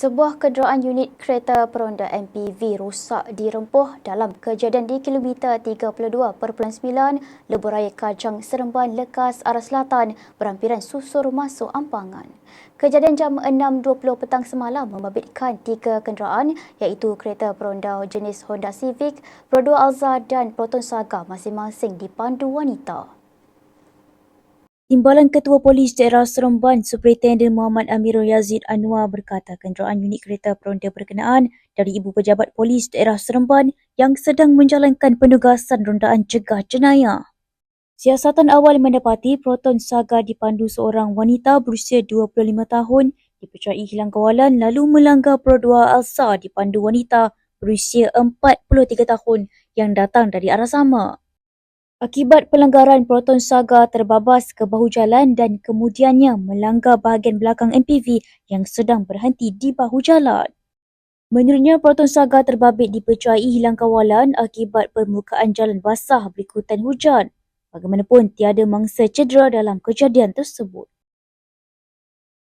Sebuah kenderaan unit kereta peronda MPV rosak dirempuh dalam kejadian di kilometer 32.9 Lebuh Kajang Seremban Lekas arah selatan berhampiran susur masuk Ampangan. Kejadian jam 6.20 petang semalam membabitkan tiga kenderaan iaitu kereta peronda jenis Honda Civic, Pro Alza dan Proton Saga masing-masing dipandu wanita. Timbalan Ketua Polis Daerah Seremban Superintendent Muhammad Amirul Yazid Anwar berkata kenderaan unit kereta peronda berkenaan dari Ibu Pejabat Polis Daerah Seremban yang sedang menjalankan penugasan rondaan cegah jenayah. Siasatan awal mendapati Proton Saga dipandu seorang wanita berusia 25 tahun dipercayai hilang kawalan lalu melanggar Produa Alsa dipandu wanita berusia 43 tahun yang datang dari arah sama. Akibat pelanggaran Proton Saga terbabas ke bahu jalan dan kemudiannya melanggar bahagian belakang MPV yang sedang berhenti di bahu jalan. Menurutnya, Proton Saga terbabit dipercayai hilang kawalan akibat permukaan jalan basah berikutan hujan. Bagaimanapun, tiada mangsa cedera dalam kejadian tersebut.